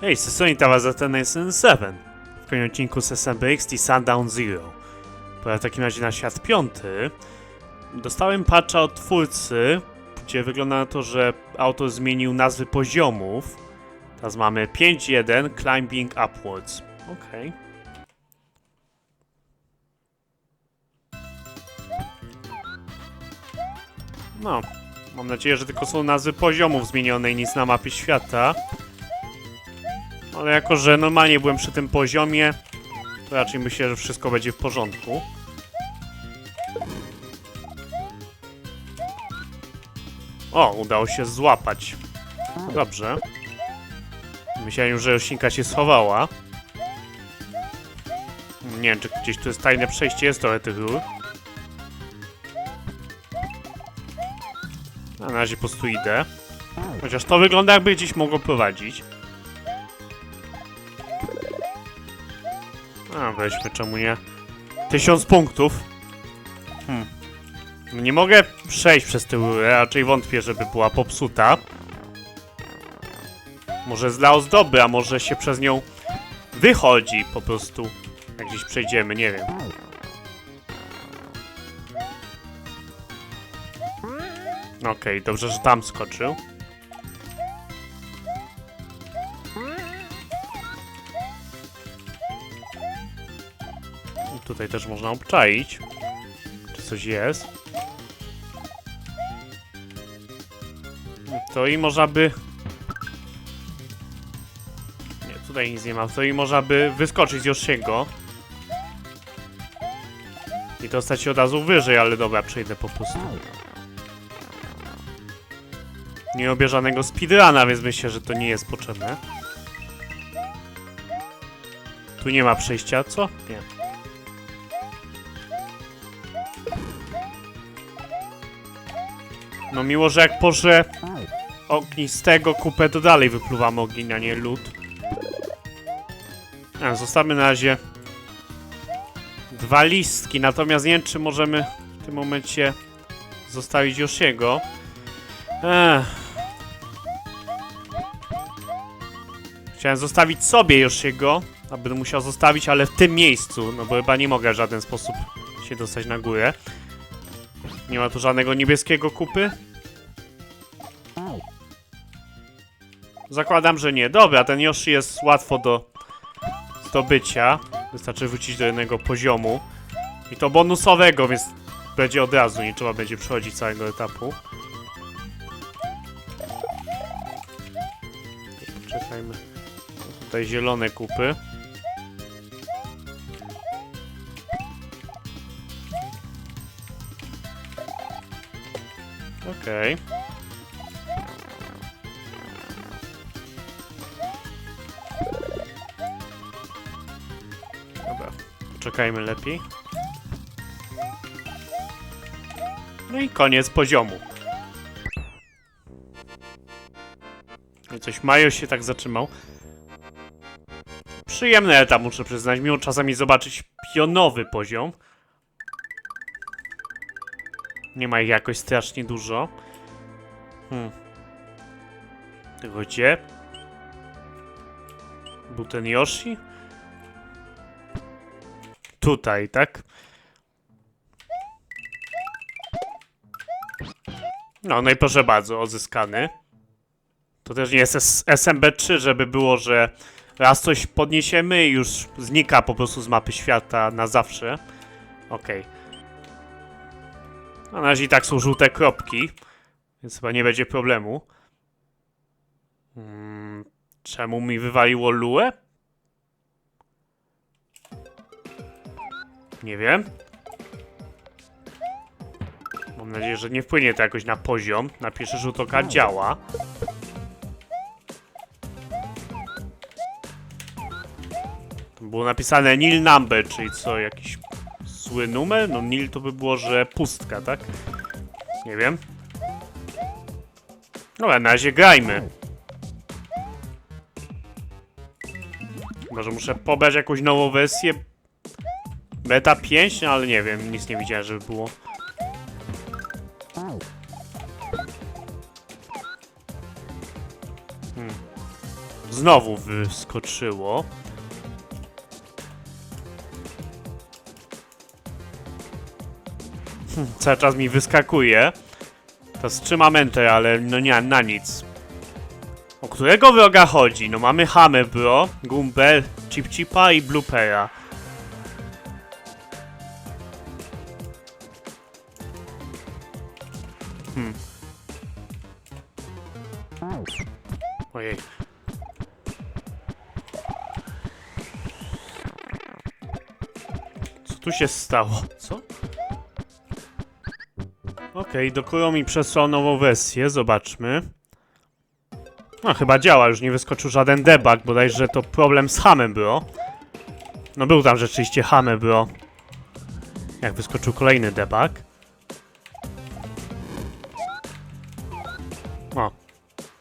Hej, z Sony Tower za ten SN 7 w kolejnym odcinku z SMBX i Sundown Zero. Pora w takim razie na świat piąty. Dostałem patcha od twórcy, gdzie wygląda na to, że autor zmienił nazwy poziomów. Teraz mamy 5.1 Climbing Upwards. Okej. No, mam nadzieję, że tylko są nazwy poziomów zmienione i nic na mapie świata. Ale jako, że normalnie byłem przy tym poziomie, to raczej myślę, że wszystko będzie w porządku. O, udało się złapać. Dobrze. Myślałem, że roślinka się schowała. Nie wiem, czy gdzieś tu jest tajne przejście. Jest trochę tych rur. A na razie po prostu idę. Chociaż to wygląda jakby gdzieś mogło prowadzić. A, weźmy, czemu nie? Tysiąc punktów. Hmm. Nie mogę przejść przez tę rurę, raczej wątpię, żeby była popsuta. Może dla ozdoby, a może się przez nią wychodzi po prostu. Jak gdzieś przejdziemy, nie wiem. Okej, dobrze, że tam skoczył. Tutaj też można obczaić, czy coś jest. To i można by... Nie, tutaj nic nie ma. To i można by wyskoczyć z Yoshiego. I dostać się od razu wyżej, ale dobra, przejdę po prostu. Nie robię żadnego speedruna, więc myślę, że to nie jest potrzebne. Tu nie ma przejścia, co? Nie. No miło, że jak porze ognistego kupę, to dalej wypluwamy ogień, a nie lód. A, zostawmy na razie dwa listki, natomiast nie wiem, czy możemy w tym momencie zostawić Yoshiego. Ech. Chciałem zostawić sobie Yoshiego, a będę musiał zostawić, ale w tym miejscu, no bo chyba nie mogę w żaden sposób się dostać na górę. Nie ma tu żadnego niebieskiego kupy? Zakładam, że nie. Dobra, ten Yoshi jest łatwo do zdobycia. Wystarczy wrócić do jednego poziomu. I to bonusowego, więc będzie od razu, nie trzeba będzie przechodzić całego etapu. Poczekajmy. Tutaj zielone kupy. Okej. Dobra, poczekajmy lepiej. No i koniec poziomu. I coś Majo się tak zatrzymał. Przyjemny etap, muszę przyznać. Miło czasami zobaczyć pionowy poziom. Nie ma ich jakoś strasznie dużo. Hmm. Tylko gdzie? Był ten Yoshi? Tutaj, tak? No, no i proszę bardzo, odzyskany. To też nie jest S- SMB3, żeby było, że raz coś podniesiemy i już znika po prostu z mapy świata na zawsze. Okej. A na razie i tak są żółte kropki, więc chyba nie będzie problemu. Hmm, czemu mi wywaliło Lue? Nie wiem. Mam nadzieję, że nie wpłynie to jakoś na poziom. Na pierwszy rzut oka działa. Było napisane nil number, czyli co, jakiś zły numer? No nil to by było, że pustka, tak? Nie wiem. Dobra, na razie grajmy. Może muszę pobrać jakąś nową wersję. Beta 5, no ale nie wiem, nic nie widziałem, żeby było. znowu wyskoczyło. Hm, Cały czas mi wyskakuje. To wstrzymam enter, ale no nie, na nic. O którego wroga chodzi? No mamy Hamę Bro, Gumbel, Chip Chipa i Bloopera. Ojej. Co tu się stało? Co? Okej, dokują mi przesłał nową wersję, zobaczmy. No, chyba działa, już nie wyskoczył żaden debug, bodajże to problem z hamem było. No był tam rzeczywiście hamem było. Jak wyskoczył kolejny debug.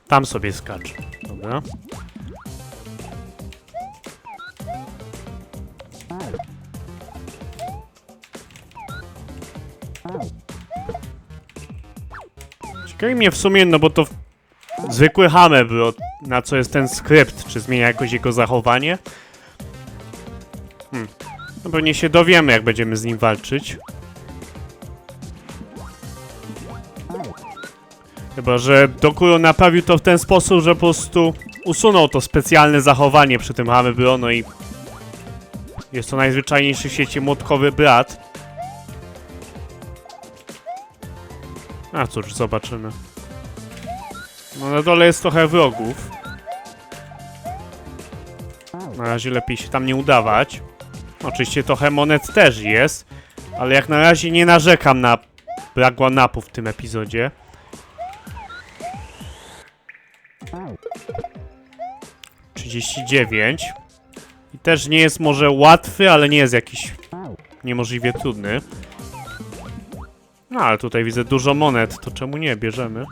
Tam sobie skacz. Dobra. Ciekawi mnie w sumie, no bo to zwykły hammer było, na co jest ten skrypt, czy zmienia jakoś jego zachowanie? Hmm. No pewnie się dowiemy, jak będziemy z nim walczyć. Chyba, że Dokuro naprawił to w ten sposób, że po prostu usunął to specjalne zachowanie przy tym hammer było, no i jest to najzwyczajniejszy w świecie młotkowy brat. A cóż, zobaczymy. No na dole jest trochę wrogów. Na razie lepiej się tam nie udawać. Oczywiście trochę monet też jest, ale jak na razie nie narzekam na brak łanapów w tym epizodzie. Trzydzieści dziewięć. I też nie jest może łatwy, ale nie jest jakiś niemożliwie trudny. No, ale tutaj widzę dużo monet, to czemu nie? Bierzemy.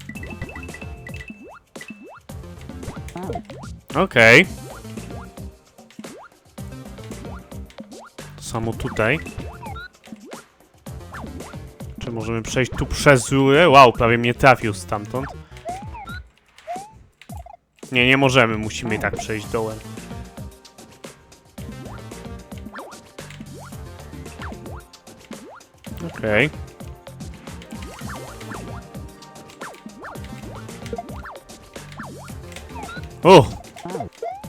Okej. To samo tutaj. Czy możemy przejść tu przez rurę? Wow, prawie mnie trafił stamtąd. Nie, nie możemy, musimy i tak przejść dołem. Okej. O!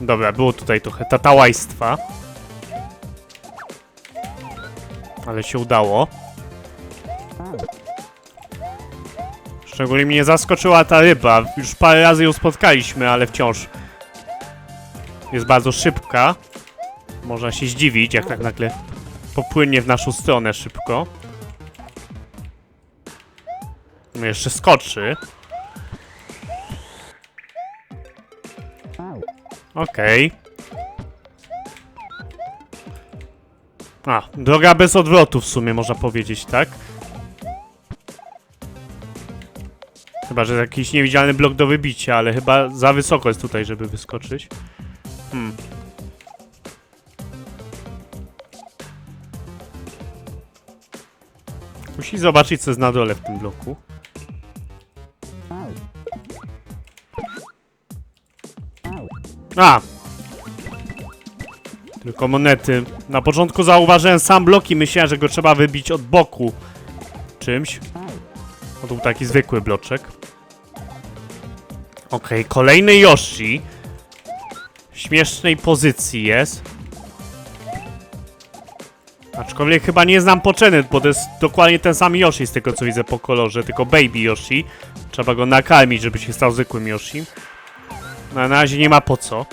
Dobra, było tutaj trochę tatałajstwa. Ale się udało. Szczególnie mnie zaskoczyła ta ryba. Już parę razy ją spotkaliśmy, ale wciąż jest bardzo szybka. Można się zdziwić, jak tak nagle popłynie w naszą stronę szybko. No jeszcze skoczy. Okej. A, droga bez odwrotu w sumie można powiedzieć, tak? Chyba, że jakiś niewidzialny blok do wybicia, ale chyba za wysoko jest tutaj, żeby wyskoczyć. Hmm. Musi zobaczyć, co jest na dole w tym bloku. A! Tylko monety. Na początku zauważyłem sam blok i myślałem, że go trzeba wybić od boku. Czymś. To był taki zwykły bloczek. Okej, kolejny Yoshi. W śmiesznej pozycji jest. Aczkolwiek chyba nie znam poczyny, bo to jest dokładnie ten sam Yoshi z tego co widzę po kolorze, tylko Baby Yoshi. Trzeba go nakarmić, żeby się stał zwykłym Yoshi. Na razie nie ma po co.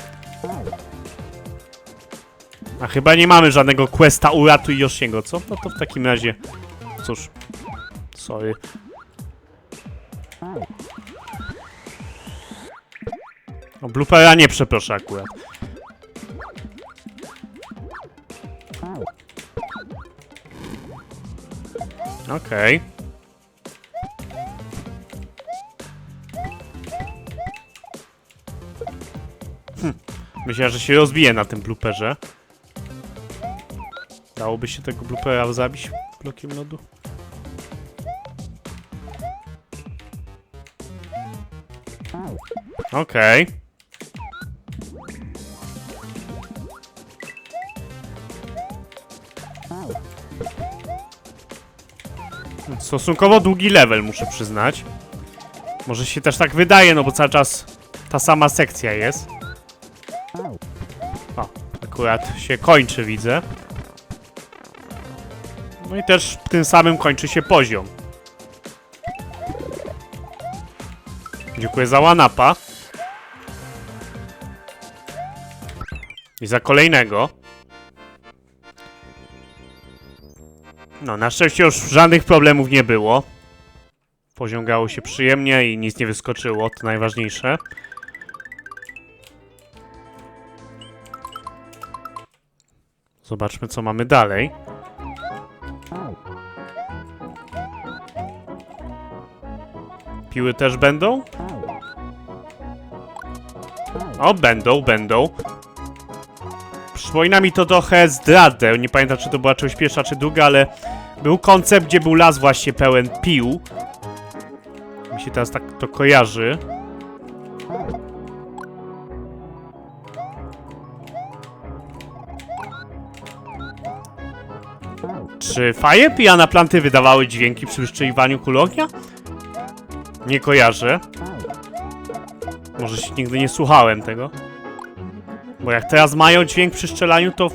A chyba nie mamy żadnego questa uratuj Yoshiego, co? No to w takim razie... Cóż... Sorry. O, Bloopera nie przeproszę akurat. Okej. Myślę, że się rozbije na tym blooperze. Dałoby się tego bloopera zabić blokiem lodu? Okej. Stosunkowo długi level, muszę przyznać. Może się też tak wydaje, no bo cały czas ta sama sekcja jest. O, akurat się kończy, widzę. No i też tym samym kończy się poziom. Dziękuję za łanapa. I za kolejnego. No, na szczęście już żadnych problemów nie było. Poziom grało się przyjemnie i nic nie wyskoczyło, to najważniejsze. Zobaczmy, co mamy dalej. Piły też będą? O, będą, będą. Przypomina mi to trochę zdradę. Nie pamiętam, czy to była część pierwsza, czy druga, ale był koncept, gdzie był las właśnie pełen pił. Mi się teraz tak to kojarzy. Czy faje pijana planty wydawały dźwięki przy wyszczeliwaniu kul ognia? Nie kojarzę. Może się nigdy nie słuchałem tego. Bo jak teraz mają dźwięk przy strzelaniu, to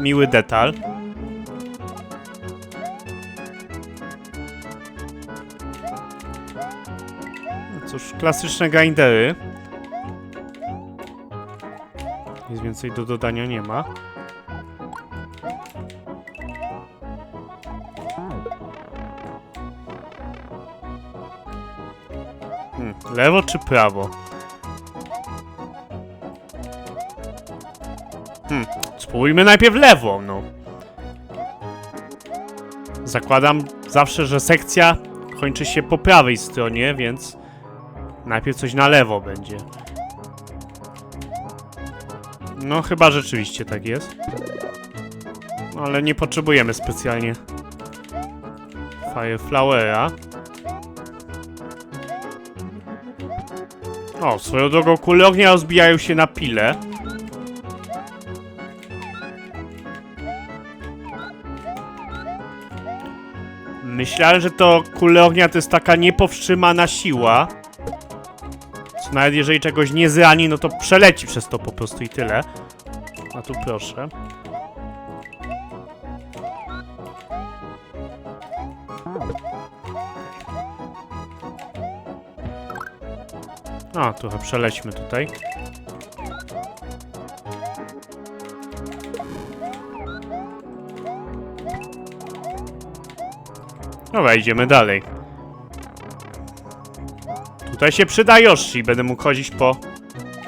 miły detal. Klasyczne grindery. Nic więcej do dodania nie ma. Hmm, lewo czy prawo? Hmm, spróbujmy najpierw lewą, no. Zakładam zawsze, że sekcja kończy się po prawej stronie, więc najpierw coś na lewo będzie. No, chyba rzeczywiście tak jest. No, ale nie potrzebujemy specjalnie Fireflowera. O, swoją drogą kule ognia rozbijają się na pile. Myślałem, że to kule ognia to jest taka niepowstrzymana siła. Nawet jeżeli czegoś nie zrani, no to przeleci przez to po prostu i tyle. A tu proszę. A, trochę przelećmy tutaj. Dobra, idziemy dalej. Tutaj się przyda Yoshi, będę mógł chodzić po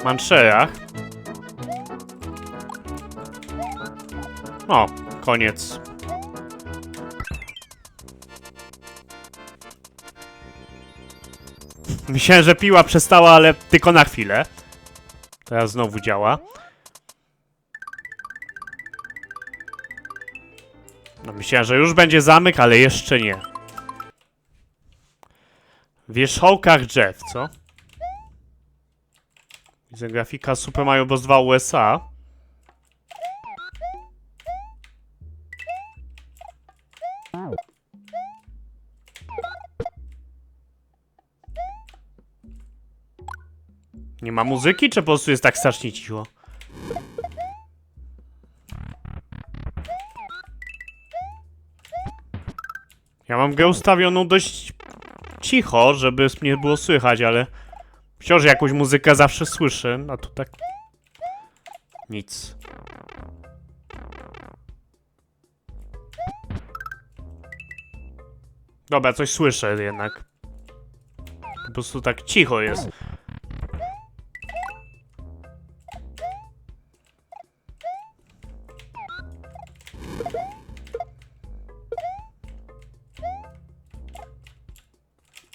manszerach. O, koniec. Myślałem, że piła przestała, ale tylko na chwilę. Teraz znowu działa. No myślałem, że już będzie zamyk, ale jeszcze nie. Wierzchołkach drzew, co? Widzę grafika Super Mario Bros. 2 USA. Nie ma muzyki, czy po prostu jest tak strasznie cicho? Ja mam grę ustawioną dość cicho, żeby mnie było słychać, ale wciąż jakąś muzykę zawsze słyszę, a tu tak nic. Dobra, coś słyszę jednak. Po prostu tak cicho jest.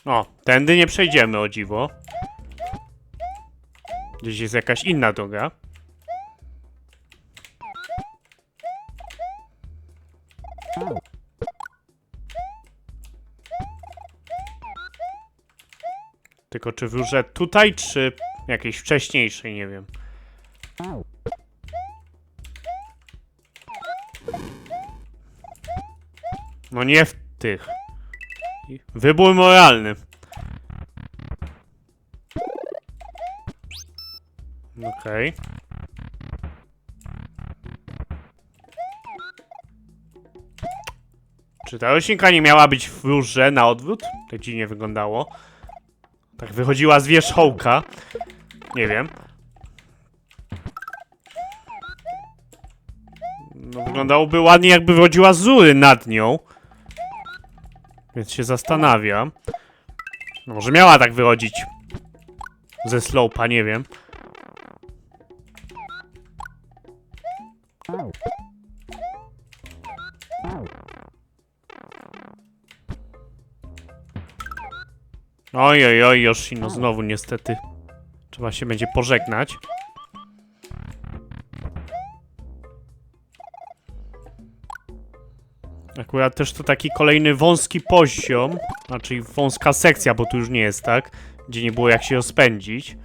O, tędy nie przejdziemy, o dziwo. Gdzieś jest jakaś inna droga. Tylko czy wróżę tutaj, czy jakiejś wcześniejszej, nie wiem. No nie w tych. Wybór moralny. Okej. Czy ta roślinka nie miała być w rurze na odwrót? Tak dziwnie wyglądało. Tak wychodziła z wierzchołka. Nie wiem. No wyglądałoby ładnie jakby wychodziła z rury nad nią. Więc się zastanawiam. No może miała tak wychodzić. Ze slopa, nie wiem. Oj, oj, oj, Yoshino, znowu niestety. Trzeba się będzie pożegnać. Akurat też to taki kolejny wąski poziom, znaczy wąska sekcja, bo tu już nie jest tak, gdzie nie było jak się rozpędzić.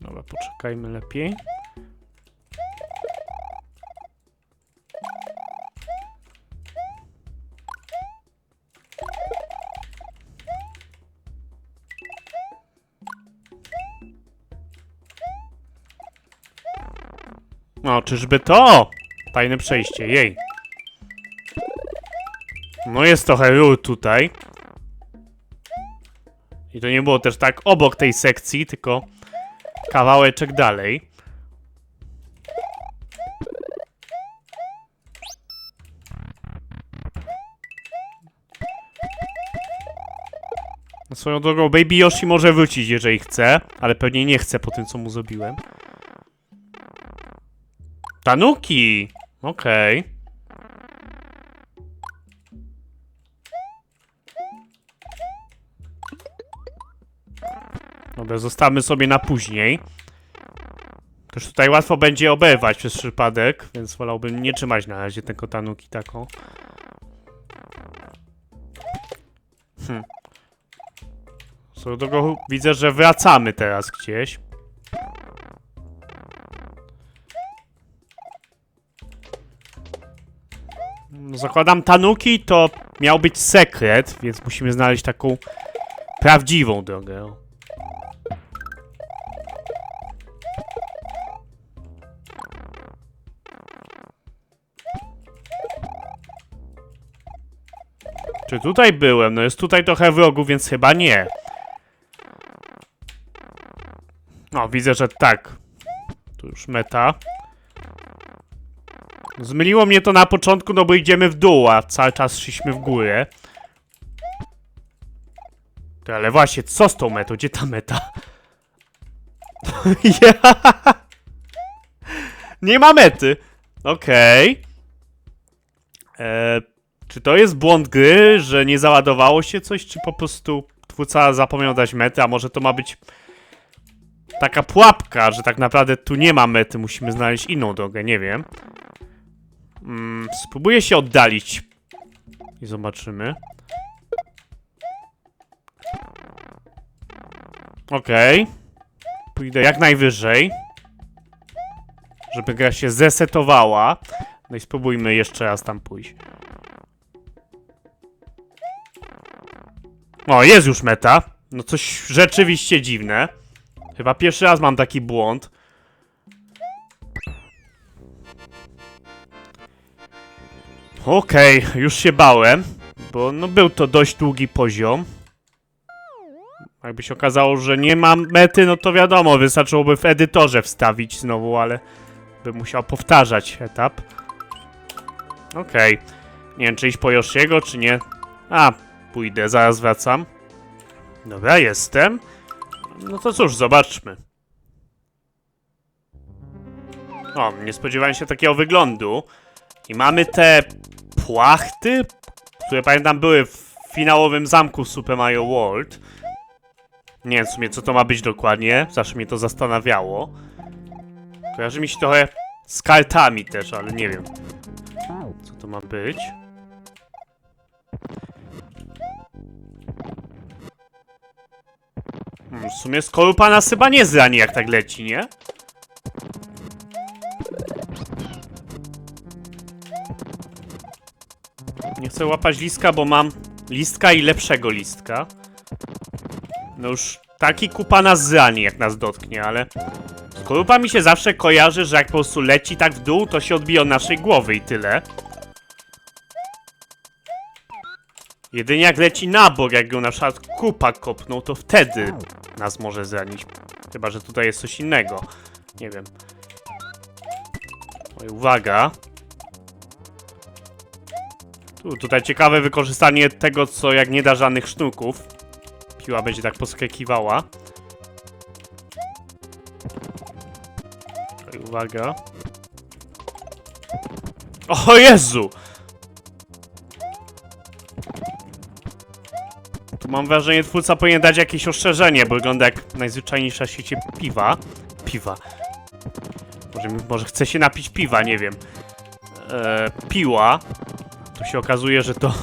Dobra, poczekajmy lepiej. Czyżby to? Tajne przejście, jej. No jest trochę rur tutaj. I to nie było też tak obok tej sekcji, tylko kawałeczek dalej. Swoją drogą, Baby Yoshi może wrócić, jeżeli chce, ale pewnie nie chce po tym, co mu zrobiłem. Tanuki! Okej. Dobra, zostawmy sobie na później. Też tutaj łatwo będzie oberwać przez przypadek, więc wolałbym nie trzymać na razie tego tanuki taką. Hm. Swoją drogą widzę, że wracamy teraz gdzieś. Zakładam tanuki, to miał być sekret, więc musimy znaleźć taką prawdziwą drogę. Czy tutaj byłem? No jest tutaj trochę wrogów, więc chyba nie. No, widzę, że tak. Tu już meta. Zmyliło mnie to na początku, no bo idziemy w dół, a cały czas szliśmy w górę. Ale właśnie, co z tą metą? Gdzie ta meta? ja... Nie ma mety. Okej. Eee, Czy to jest błąd gry, że nie załadowało się coś, czy po prostu twórca zapomniał dać metę, a może to ma być taka pułapka, że tak naprawdę tu nie ma mety, musimy znaleźć inną drogę, nie wiem. Mm, spróbuję się oddalić. I zobaczymy. Okej. Pójdę jak najwyżej. Żeby gra się zesetowała. No i spróbujmy jeszcze raz tam pójść. O, jest już meta. No coś rzeczywiście dziwne. Chyba pierwszy raz mam taki błąd. Okej, już się bałem, bo no był to dość długi poziom. Jakby się okazało, że nie mam mety, no to wiadomo, wystarczyłoby w edytorze wstawić znowu, ale bym musiał powtarzać etap. Okej. Nie wiem, czy iść po Yoshiego, czy nie. A, pójdę, zaraz wracam. Dobra, jestem. No to cóż, zobaczmy. O, nie spodziewałem się takiego wyglądu. I mamy te płachty, które pamiętam były w finałowym zamku Super Mario World. Nie wiem w sumie co to ma być dokładnie, zawsze mnie to zastanawiało. Kojarzy mi się trochę z kartami też, ale nie wiem co to ma być. Hmm, w sumie skorupa nas chyba nie zrani jak tak leci, nie? Chcę łapać listka, bo mam listka i lepszego listka. No już taki kupa nas zrani, jak nas dotknie, ale... Skorupa mi się zawsze kojarzy, że jak po prostu leci tak w dół, to się odbije od naszej głowy i tyle. Jedynie jak leci na bok, jak go na przykład kupa kopnął, to wtedy nas może zranić. Chyba, że tutaj jest coś innego. Nie wiem. Oj, uwaga. Tu, tutaj ciekawe wykorzystanie tego, co jak nie da żadnych sznurków. Piła będzie tak poskakiwała. Uwaga. O Jezu! Tu mam wrażenie, twórca powinien dać jakieś ostrzeżenie, bo wygląda jak najzwyczajniejsza w świecie piwa. Piwa. Może, może chce się napić piwa, nie wiem. Eee, piła. Tu się okazuje, że to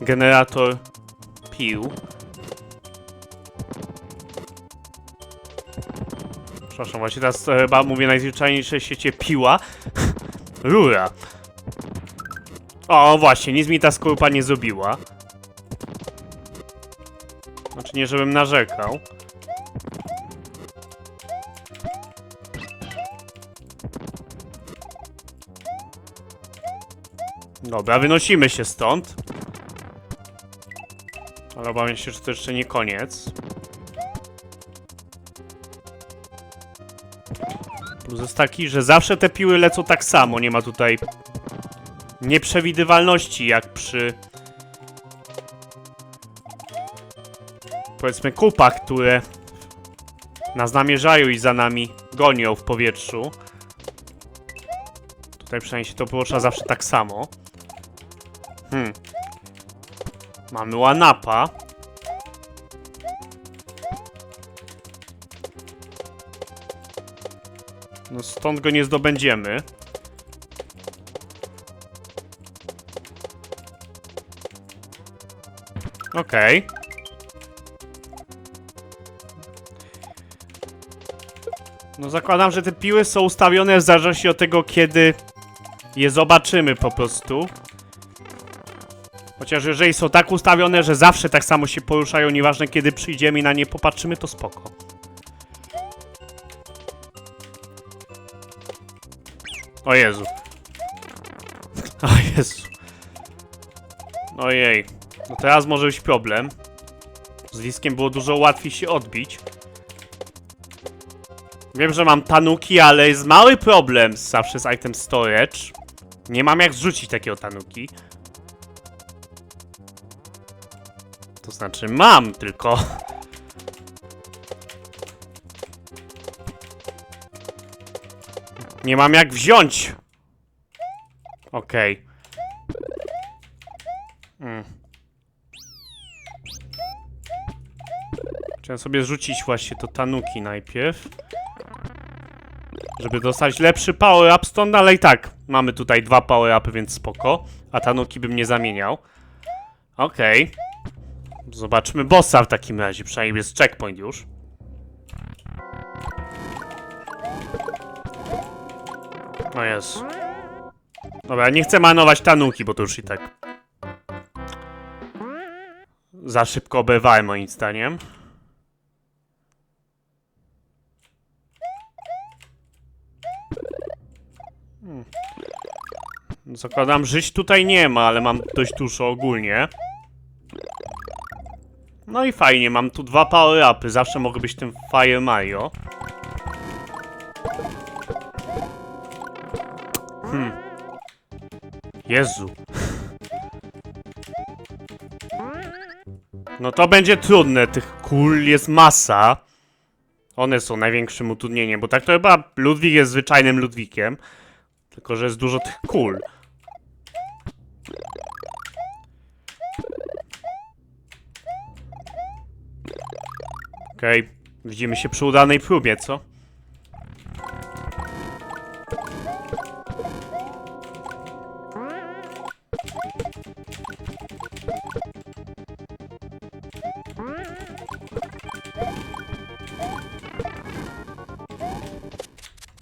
generator pił. Przepraszam, właśnie teraz e, chyba mówię najzwyczajniejsze w świecie piła. Rura. O, właśnie, nic mi ta skorupa nie zrobiła. Znaczy nie, żebym narzekał. Dobra, wynosimy się stąd. Ale obawiam się, że to jeszcze nie koniec. Plus jest taki, że zawsze te piły lecą tak samo. Nie ma tutaj nieprzewidywalności jak przy powiedzmy kupach, które nas namierzają i za nami gonią w powietrzu. Tutaj przynajmniej się to porusza zawsze tak samo. Hmm. Mamy łanapa. No stąd go nie zdobędziemy. Okej. No zakładam, że te piły są ustawione w zależności od tego, kiedy je zobaczymy po prostu. Chociaż jeżeli są tak ustawione, że zawsze tak samo się poruszają, nieważne kiedy przyjdziemy i na nie popatrzymy, to spoko. O Jezu. O Jezu. Ojej. No teraz może być problem. Z liskiem było dużo łatwiej się odbić. Wiem, że mam tanuki, ale jest mały problem zawsze z item storage. Nie mam jak zrzucić takiego tanuki. To znaczy mam, tylko... Nie mam jak wziąć. Okej. Mm. Chciałem sobie rzucić właśnie to tanuki najpierw. Żeby dostać lepszy power up stąd, ale i tak mamy tutaj dwa power upy, więc spoko. A tanuki bym nie zamieniał. Okej. Zobaczmy bossa w takim razie, przynajmniej jest checkpoint już. O jest. Dobra, nie chcę manować tanuki, bo to już i tak... Za szybko oberwałem moim zdaniem. Hmm. Zakładam, żyć tutaj nie ma, ale mam dość dużo ogólnie. No i fajnie, mam tu dwa power-upy, zawsze mogę być tym Fire Mario. Hmm. Jezu. No to będzie trudne, tych kul jest masa. One są największym utrudnieniem, bo tak to chyba Ludwik jest zwyczajnym Ludwikiem. Tylko, że jest dużo tych kul. Okej, widzimy się przy udanej próbie, co?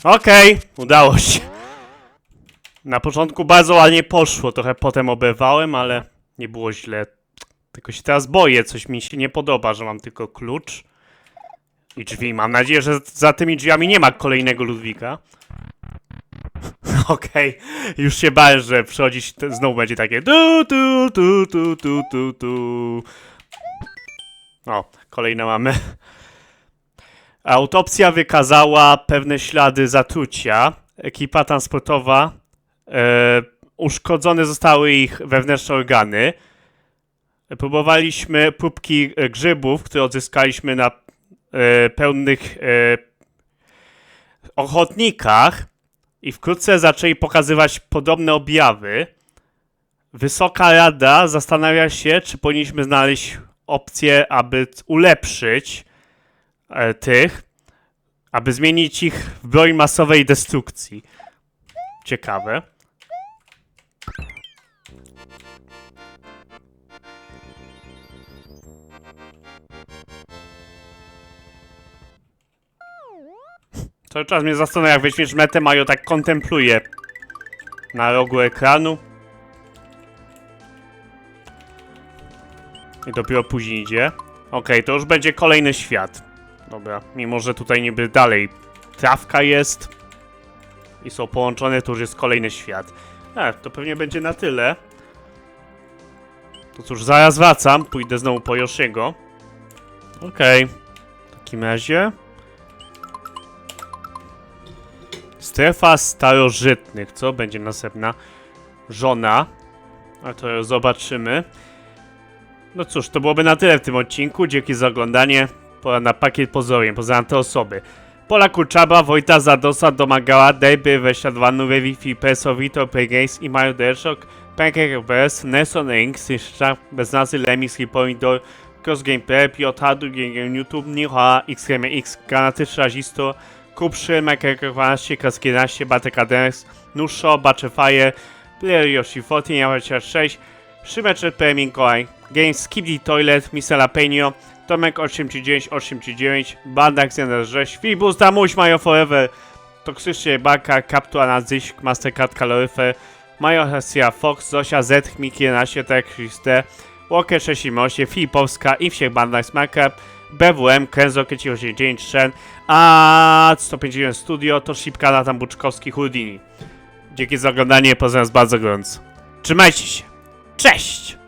Okej, udało się. Na początku bardzo ładnie poszło, trochę potem oberwałem, ale nie było źle. Tylko się teraz boję, coś mi się nie podoba, że mam tylko klucz i drzwi. Mam nadzieję, że za tymi drzwiami nie ma kolejnego Ludwika. Okej, już się bałem, że przychodzić znowu będzie takie tu tu tu tu tu tu tu. O, kolejne mamy. Autopsja wykazała pewne ślady zatrucia. Ekipa transportowa e, uszkodzone zostały ich wewnętrzne organy. Próbowaliśmy próbki e, grzybów, które odzyskaliśmy na pełnych e, ochotnikach i wkrótce zaczęli pokazywać podobne objawy. Wysoka Rada zastanawia się, czy powinniśmy znaleźć opcję, aby ulepszyć e, tych, aby zmienić ich w broń masowej destrukcji. Ciekawe. Cały czas mnie zastanawia, jak weźmiesz metę, Mario tak kontempluje na rogu ekranu. I dopiero później idzie. Okej, to już będzie kolejny świat. Dobra, mimo że tutaj niby dalej trawka jest i są połączone, to już jest kolejny świat. E, to pewnie będzie na tyle. To cóż, zaraz wracam, pójdę znowu po Yoshiego. Okej, w takim razie... Strefa starożytnych. Co będzie następna? Żona. A to zobaczymy. No cóż, to byłoby na tyle w tym odcinku. Dzięki za oglądanie. Pora na pakiet pozoriem. Poznałem te osoby. Pola Kuczaba, Wojta Zadosa domagała Deby, Weśladwa, Nurewi, Fipeso, Vito, Pegace i Mario Derszok, Packer Verse, Nelson Rings, Szczap, Beznazy, Lemis, Pomidor, Cross Game Prep, J, YouTube, Nihoa, X, X, Granaty, Q3, Maker 12, Krask 11, Batek ADX, Nusho, Batchefire, Player Yoshi 14, 6, Szymecze P. Mikołaj, Games Kibli Toilet, Misalapenio, Tomek 839, 839, Bandak Zjander 6, Filibus Damuś, Majo Forever, Toksycznie Baka, Kaptua Nazysk, Mastercard Kaloryfer, Majo Hesja Fox, Zosia Z, Chmik 11, TXT, Walker 68, Filipowska, Infiek Bandak Smaker, BWM, Kenzo, Kieci 89, a 151 Studio, to Szipka, Natan Buczkowski, Houdini. Dzięki za oglądanie, pozdrawiam bardzo gorąco. Trzymajcie się. Cześć!